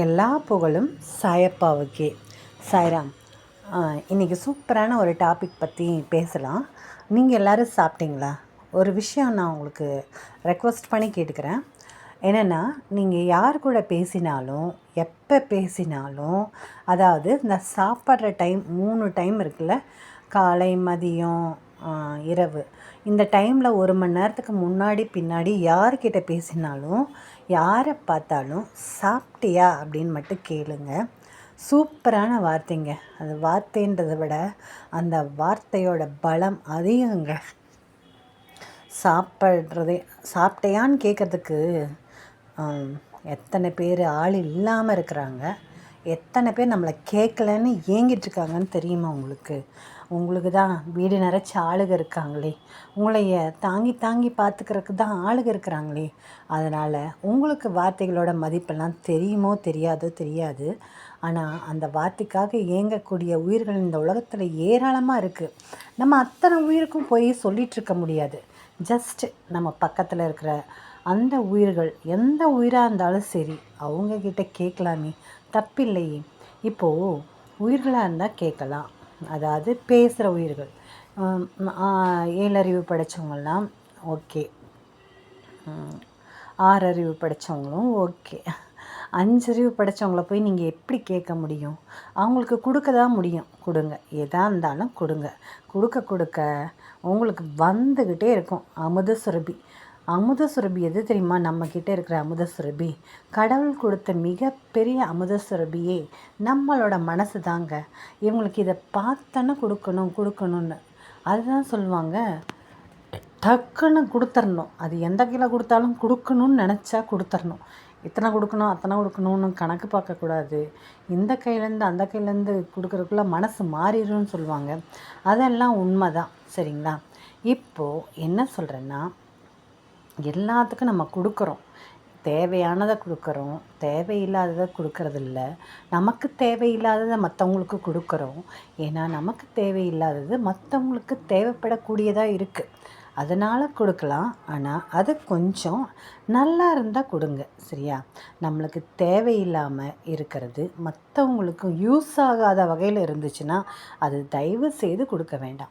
எல்லா புகழும் சாயப்பாவுக்கே. சாய்ராம் இன்றைக்கி சூப்பரான ஒரு டாபிக் பற்றி பேசலாம். நீங்கள் எல்லோரும் சாப்பிட்டீங்களா? ஒரு விஷயம் நான் உங்களுக்கு ரெக்வஸ்ட் பண்ணி கேட்டுக்கிறேன். என்னென்னா நீங்கள் யார் கூட பேசினாலும் எப்போ பேசினாலும் அதாவது இந்த சாப்பிட்ற டைம் மூணு டைம் இருக்குல்ல காலை மதியம் இரவு. இந்த டைமில் ஒரு மணி நேரத்துக்கு முன்னாடி பின்னாடி யார்கிட்ட பேசினாலும் யாரை பார்த்தாலும் சாப்பிட்டியா அப்படின்னு மட்டும் கேளுங்க. சூப்பரான வார்த்தைங்க. அது வார்த்தைன்றதை விட அந்த வார்த்தையோட பலம் அதிகங்க. சாப்பிட்றதே சாப்பிட்டையான்னு கேட்குறதுக்கு எத்தனை பேர் ஆள் இல்லாமல் இருக்கிறாங்க. எத்தனை பேர் நம்மளை கேட்கலன்னு ஏங்கிட்டு இருக்காங்கன்னு தெரியுமா உங்களுக்கு? உங்களுக்கு தான் வீடு நிறைச்ச ஆளுக இருக்காங்களே. உங்களைய தாங்கி தாங்கி பார்த்துக்கிறதுக்கு தான் ஆளுக இருக்கிறாங்களே. அதனால் உங்களுக்கு வார்த்தைகளோட மதிப்பெல்லாம் தெரியுமோ தெரியாதோ தெரியாது. ஆனால் அந்த வார்த்தைக்காக ஏங்கக்கூடிய உயிர்கள் இந்த உலகத்தில் ஏராளமாக இருக்குது நம்ம அத்தனை உயிருக்கும் போய் சொல்லிகிட்ருக்க முடியாது. ஜஸ்ட் நம்ம பக்கத்தில் இருக்கிற அந்த உயிர்கள் எந்த உயிராக இருந்தாலும் சரி அவங்கக்கிட்ட கேட்கலாமே. தப்பில்லையே. இப்போது உயிர்களாக இருந்தால் கேட்கலாம். அதாவது பேசுகிற உயிர்கள். ஏழறிவு படைச்சவங்கெல்லாம் ஓகே. ஆறறிவு படித்தவங்களும் ஓகே. அஞ்சறிவு படித்தவங்கள போய் நீங்கள் எப்படி கேட்க முடியும்? அவங்களுக்கு கொடுக்க தான் முடியும். கொடுங்க. எதாக இருந்தாலும் கொடுங்க. கொடுக்க கொடுக்க உங்களுக்கு வந்துக்கிட்டே இருக்கும். அமுத சுரபி. அமுத சுரபி எது தெரியுமா? நம்மக்கிட்ட இருக்கிற அமுத சுரபி கடவுள் கொடுத்த மிகப்பெரிய அமுத சுரபியே நம்மளோட மனசு தாங்க. இவங்களுக்கு இதை பார்த்தோன்னே கொடுக்கணும் கொடுக்கணும்னு. அதுதான் சொல்லுவாங்க டக்குன்னு கொடுத்துர்ணும். அது எந்த கிலோ கொடுத்தாலும் கொடுக்கணும்னு நினச்சா கொடுத்துர்ணும். இத்தனை கொடுக்கணும் அத்தனை கொடுக்கணும்னு கணக்கு பார்க்கக்கூடாது இந்த கையிலேருந்து அந்த கையிலேருந்து கொடுக்குறதுக்குள்ள மனசு மாறிடும்னு சொல்லுவாங்க. அதெல்லாம் உண்மை தான் சரிங்களா? இப்போது என்ன சொல்கிறேன்னா எல்லாத்துக்கும் நம்ம கொடுக்குறோம். தேவையானதை கொடுக்குறோம். தேவையில்லாததை கொடுக்கறதில்ல. நமக்கு தேவையில்லாததை மற்றவங்களுக்கு கொடுக்குறோம். ஏன்னா நமக்கு தேவையில்லாதது மற்றவங்களுக்கு தேவைப்படக்கூடியதாக இருக்குது அதனால் கொடுக்கலாம். ஆனால் அது கொஞ்சம் நல்லா இருந்தால் கொடுங்க. சரியா? நம்மளுக்கு தேவையில்லாமல் இருக்கிறது மற்றவங்களுக்கு யூஸ் ஆகாத வகையில் இருந்துச்சுன்னா அது தயவு செய்து கொடுக்க வேண்டாம்.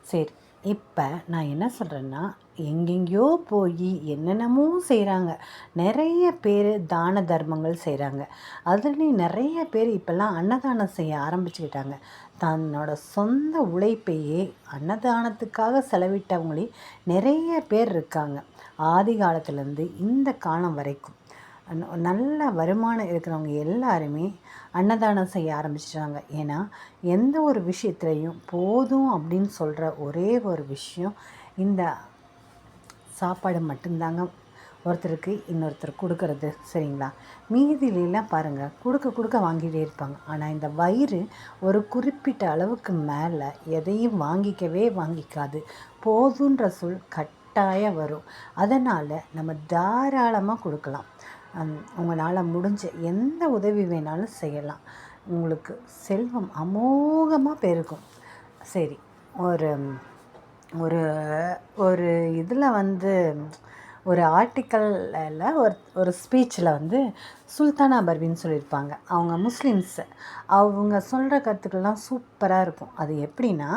சரி இப்போ நான் என்ன சொல்கிறேன்னா எங்கெங்கேயோ போய் என்னென்னமோ செய்கிறாங்க நிறைய பேர் தான தர்மங்கள் செய்கிறாங்க அதுலேயும் நிறைய பேர் இப்போல்லாம் அன்னதானம் செய்ய ஆரம்பிச்சுக்கிட்டாங்க. தன்னோட சொந்த உழைப்பையே அன்னதானத்துக்காக செலவிட்டவங்களே நிறைய பேர் இருக்காங்க. ஆதி காலத்துலேருந்து இந்த காலம் வரைக்கும். நல்ல வருமானம் இருக்கிறவங்க எல்லாருமே அன்னதானம் செய்ய ஆரம்பிச்சிட்டாங்க. ஏன்னா எந்த ஒரு விஷயத்துலையும் போதும் அப்படின்னு சொல்கிற ஒரே ஒரு விஷயம் இந்த சாப்பாடு மட்டும்தாங்க ஒருத்தருக்கு இன்னொருத்தர் கொடுக்கறது சரிங்களா? மீதியிலாம் பாருங்கள் கொடுக்க கொடுக்க வாங்கிட்டே இருப்பாங்க. ஆனால் இந்த வயிறு ஒரு குறிப்பிட்ட அளவுக்கு மேலே எதையும் வாங்கிக்கவே வாங்கிக்காது. போதுன்ற சொல் கட்டாயம் வரும். அதனால் நம்ம தாராளமாக கொடுக்கலாம். உங்களால் முடிஞ்ச எந்த உதவி வேணாலும் செய்யலாம். உங்களுக்கு செல்வம் அமோகமாக பெருகும். சரி ஒரு ஒரு ஒரு இதில் வந்து ஒரு ஆர்டிக்கலில் ஒரு ஒரு ஸ்பீச்சில் வந்து சுல்தானா பர்வின்னு சொல்லியிருப்பாங்க. அவங்க முஸ்லீம்ஸ். அவங்க சொல்கிற கருத்துக்கள்லாம் சூப்பராக இருக்கும். அது எப்படின்னா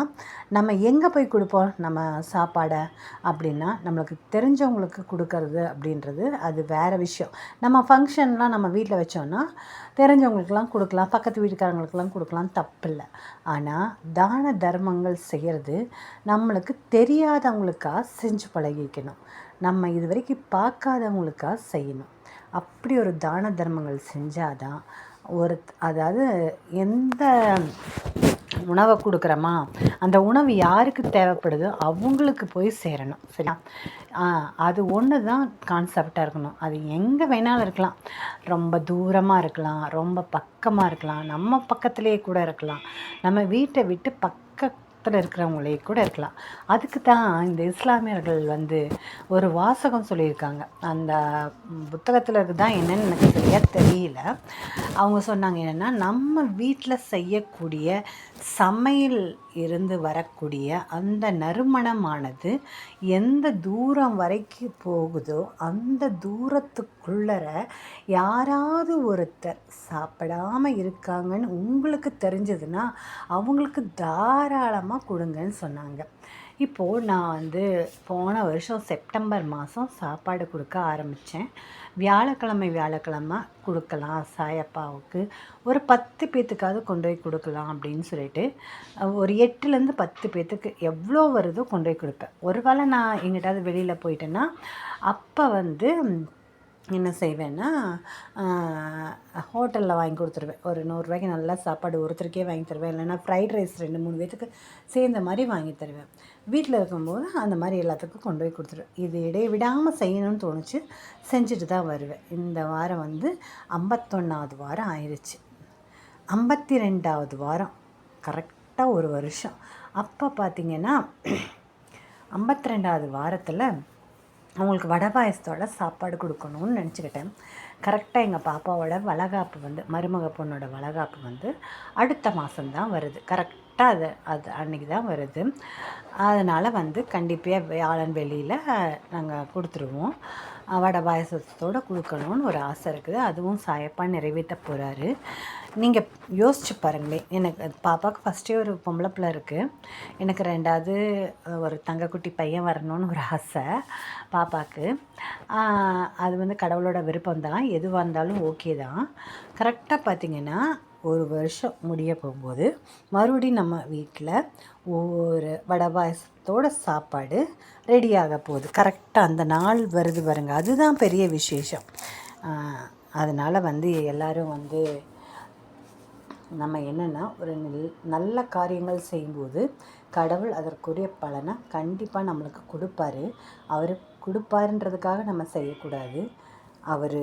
நம்ம எங்கே போய் கொடுப்போம்? நம்ம சாப்பாடை அப்படின்னா நம்மளுக்கு தெரிஞ்சவங்களுக்கு கொடுக்கறது அப்படின்றது அது வேறு விஷயம். நம்ம ஃபங்க்ஷன்லாம் நம்ம வீட்டில் வச்சோன்னா தெரிஞ்சவங்களுக்கெல்லாம் கொடுக்கலாம். பக்கத்து வீட்டுக்காரங்களுக்கெல்லாம் கொடுக்கலாம். தப்பில்லை. ஆனால் தான தர்மங்கள் செய்கிறது நம்மளுக்கு தெரியாதவங்களுக்காக செஞ்சு பழகிக்கணும். நம்ம இது வரைக்கும் பார்க்காதவங்களுக்காக செய்யணும். அப்படி ஒரு தான தர்மங்கள் செஞ்சாதான் ஒரு அதாவது எந்த உணவை கொடுக்குறோமா அந்த உணவு யாருக்கு தேவைப்படுதோ அவங்களுக்கு போய் சேரணும் சரியா? ஆ, அது ஒன்று தான் கான்செப்டாக இருக்கணும். அது எங்கே வேணாலும் இருக்கலாம். ரொம்ப தூரமாக இருக்கலாம் ரொம்ப பக்கமாக இருக்கலாம். நம்ம பக்கத்துலேயே கூட இருக்கலாம். நம்ம வீட்டை விட்டு பக்க பக்கத்தில் இருக்கிறவங்களே கூட இருக்கலாம். அதுக்கு தான் இந்த இஸ்லாமியர்கள் வந்து ஒரு வாசகம் சொல்லியிருக்காங்க. அந்த புத்தகத்தில் இருக்குதான் என்னன்னு எனக்கு சரியாக தெரியல. அவங்க சொன்னாங்க என்னென்னா நம்ம வீட்டில் செய்யக்கூடிய சமையல் இருந்து வரக்கூடிய அந்த நறுமணமானது எந்த தூரம் வரைக்கும் போகுதோ அந்த தூரத்துக்குள்ளர யாராவது ஒருத்தர் சாப்பிடாமல் இருக்காங்கன்னு உங்களுக்கு தெரிஞ்சதுன்னா அவங்களுக்கு தாராளமாக கொடுங்கன்னு சொன்னாங்க. இப்போது நான் வந்து போன வருஷம் செப்டம்பர் மாதம் சாப்பாடு கொடுக்க ஆரம்பித்தேன் வியாழக்கிழமை வியாழக்கிழமை கொடுக்கலாம் சாயப்பாவுக்கு. ஒரு பத்து பேத்துக்காவது கொண்டு போய் கொடுக்கலாம் அப்படின்னு சொல்லிட்டு ஒரு எட்டுலேருந்து பத்து பேத்துக்கு எவ்வளோ வருதோ கொண்டு போய் கொடுப்பேன். ஒரு வேளை நான் எங்கிட்டாவது வெளியில் போயிட்டேன்னா அப்போ வந்து என்ன செய்வேன்னா ஹோட்டலில் வாங்கி கொடுத்துருவேன். ஒரு நூறுரூவாய்க்கு நல்லா சாப்பாடு ஒருத்தருக்கே வாங்கி தருவேன். இல்லைன்னா ஃப்ரைட் ரைஸ் ரெண்டு மூணு பேத்துக்கு சேர்ந்த மாதிரி வாங்கி தருவேன். வீட்டில் இருக்கும்போது அந்த மாதிரி எல்லாத்துக்கும் கொண்டு போய் கொடுத்துருவேன். இது இடையே விடாமல் செய்யணும்னு தோணுச்சு. செஞ்சுட்டு தான் வருவேன். இந்த வாரம் வந்து ஐம்பத்தொன்னாவது வாரம் ஆயிடுச்சு ஐம்பத்தி ரெண்டாவது வாரம். கரெக்டாக ஒரு வருஷம். அப்போ பார்த்திங்கன்னா ஐம்பத்தி ரெண்டாவது வாரத்தில் அவங்களுக்கு வடை பாயசத்தோட சாப்பாடு கொடுக்கணும்னு நினச்சிக்கிட்டேன். கரெக்டாக எங்கள் பாப்பாவோட வளகாப்பு வந்து மருமக பொண்ணோட வளகாப்பு வந்து அடுத்த மாதம்தான் வருது. கரெக்டாக அது அது அன்றைக்கி தான் வருது. அதனால் வந்து கண்டிப்பாக வியாழன் வெளியில் நாங்கள் கொடுத்துருவோம். வடை பாயசத்தோடு கொடுக்கணும்னு ஒரு ஆசை இருக்குது. அதுவும் சாயப்பா நிறைவேற்ற போகிறாரு நீங்கள் யோசிச்சு பாருங்களேன் எனக்கு பாப்பாவுக்கு ஃபஸ்ட்டே ஒரு பொம்பளை பிள்ளை இருக்குது எனக்கு ரெண்டாவது ஒரு தங்கக்குட்டி பையன் வரணும்னு ஒரு ஆசை பாப்பாவுக்கு. அது வந்து கடவுளோட விருப்பம் தான் எதுவாக இருந்தாலும் ஓகே தான். கரெக்டாக பார்த்திங்கன்னா ஒரு வருஷம் முடிய போகும்போது மறுபடியும் நம்ம வீட்டில் ஒவ்வொரு வடை பாயசத்தோட சாப்பாடு ரெடியாக போகுது. கரெக்டாக அந்த நாள் வருது பாருங்க. அதுதான் பெரிய விசேஷம். அதனால் வந்து எல்லோரும் வந்து நம்ம என்னென்னா ஒரு நல்ல காரியங்கள் செய்யும்போது கடவுள் அதற்குரிய பலனை கண்டிப்பாக நம்மளுக்கு கொடுப்பாரு. அவர் கொடுப்பாருன்றதுக்காக நம்ம செய்யக்கூடாது. அவர்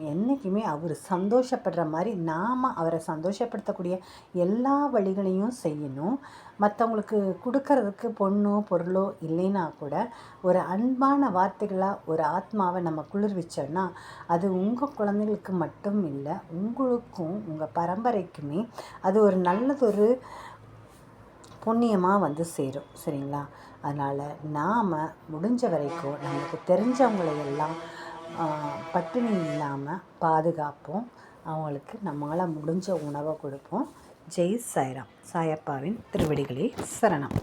என்றைக்குமே அவர் சந்தோஷப்படுற மாதிரி நாம் அவரை சந்தோஷப்படுத்தக்கூடிய எல்லா வழிகளையும் செய்யணும். மற்றவங்களுக்கு கொடுக்கறதுக்கு பொண்ணோ பொருளோ இல்லைன்னா கூட ஒரு அன்பான வார்த்தைகளாக ஒரு ஆத்மாவை நம்ம குளிர்விச்சோன்னா அது உங்கள் குழந்தைகளுக்கு மட்டும் இல்லை உங்களுக்கும் உங்கள் பரம்பரைக்குமே அது ஒரு நல்லதொரு புண்ணியமாக வந்து சேரும். சரிங்களா? அதனால் நாம் முடிஞ்ச வரைக்கும் நமக்கு தெரிஞ்சவங்களை எல்லாம் பட்டினி இல்லாமல் பாதுகாப்போம். அவங்களுக்கு நம்மளால் முடிஞ்ச உணவை கொடுப்போம். ஜெய் சாய்ராம் சாயப்பாவின் திருவடிகளே சரணம்.